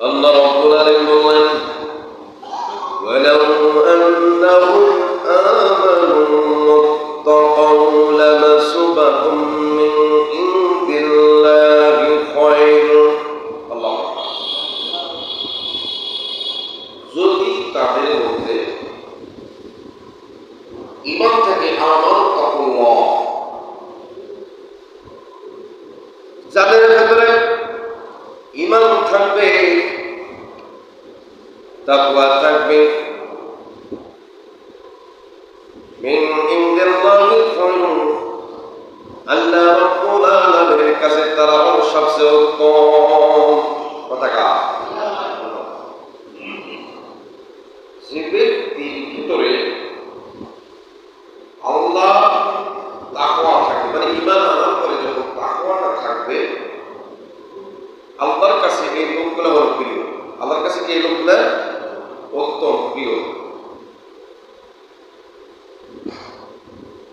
আল্লাহ রব্বুল আলামিন বললেন ولو أنهم آمنوا واتقوا لمثوبة من عند الله خير الله যদি তাদের তাকওয়া থাকবে। মিন ইনদিল্লাহি আল্লাহ রাব্বুল আলামিনের কাছে তারা হলো সবচেয়ে উত্তম। কথাকা যে ব্যক্তির ভিতরে আল্লাহ তাকওয়া থাকবে মানে ইমান আনার পরে যখন তাকওয়াটা থাকবে, আল্লাহর কাছে এই লোকগুলো হলো প্রিয় আল্লাহর কাছে কি এই লোকগুলো উত্তম প্রিয় লাউ কানু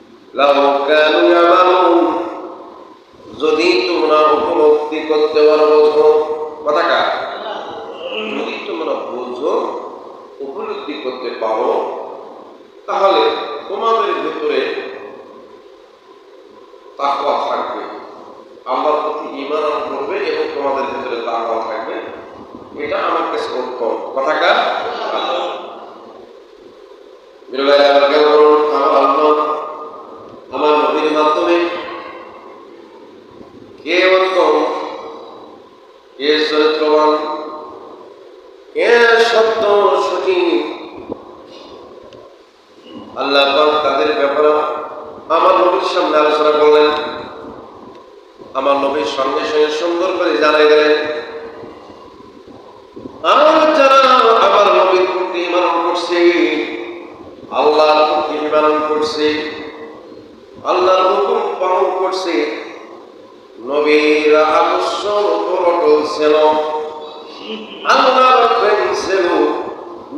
ইয়ামালুন যদি তোমরা উপলব্ধি করতে পারো বোঝো। কথাটা যদি তোমরা বোঝো, উপলব্ধি করতে পারো, তাহলে তোমাদের ভিতরে তাকওয়া থাকবে। আল্লাহর প্রতি ইমান করবে এবং তোমাদের ভিতরে তাকওয়া থাকবে। এটা আমার কাছে উত্তম। কথাটা বিরলায় আবার কেউ বলুন আমার আল্লাহ আমার নবীর মাধ্যমে কে উত্তম কে চরিত্রবান সঠিক আল্লাহ তাদের ব্যাপারে আমার নবীর সামনে আলোচনা করলেন। আমার নবীর সঙ্গে সঙ্গে সুন্দর করে জানাই গেলেন আমার যারা আমার নবীর প্রতি ইমান করছে, আল্লাহর প্রতি আল্লাহর হুকুম পালন করছে নবীর আদর্শ অটল ছিল। আল্লাহর প্রেম ছিল,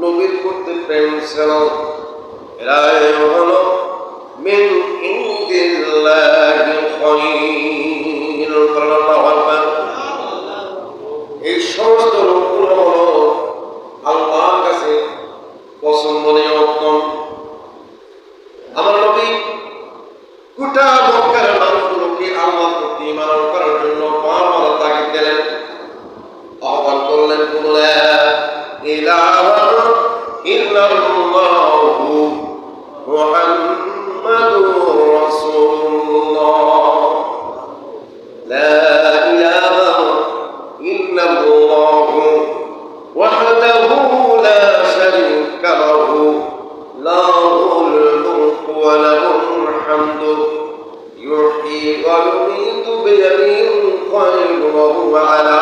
নবীর প্রতি প্রেম ছিল। এরা হলো মিন ইন্দিল্লাহি খায়র يحيي ويميت بيده الخير وهو على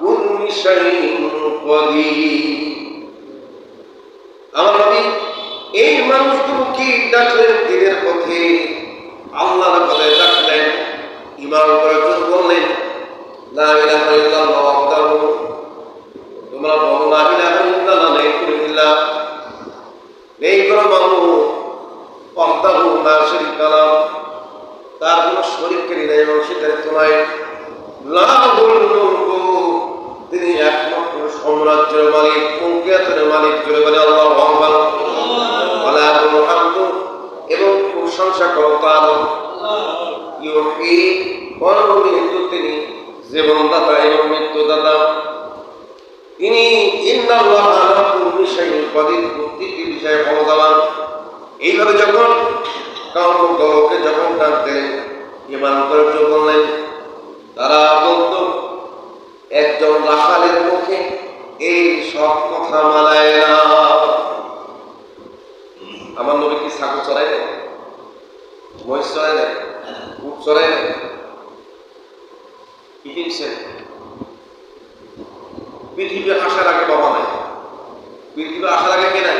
كل شيء قدير আমার নবী এই মানুষগুলোকে ডাকলেন দিনের পথে আল্লাহর পথে ডাকলেন ইমান করার জন্য বললেন লা ইলাহা ইল্লাল্লাহ ওয়াহদাহু তোমরা বলো লা ইলাহা ইল্লাল্লাহ নেই করে দিল্লাহ নেই কোনো মামু ওয়াহদাহু লা শারীকা লাহু তার কোনো সেটার তোমায় লাহুল মুলকু। তিনি একমাত্র সাম্রাজ্যের মালিক মুলকিয়াতের মালিক জুড়ে বলে আল্লাহ হামদু এবং প্রশংসা করো তার। পরমৃত্যু তিনি জীবনদাতা এবং মৃত্যুদাতা। তিনি শাইইন কাদির। প্রত্যেকটি বিষয়ে ক্ষমতাবান। এইভাবে যখন কাউম দলকে যখন ডাক ইমান জন্য বললেন, তারা বলতো, একজন রাখালের মুখে এই সব কথা মানায় না। আমার নবী কি ছাগল চড়াই না মহিষ চড়াই না উট চড়াই না কি কিনছেন পৃথিবী আসার আগে বাবা নাই। পৃথিবী আসার আগে কে নাই?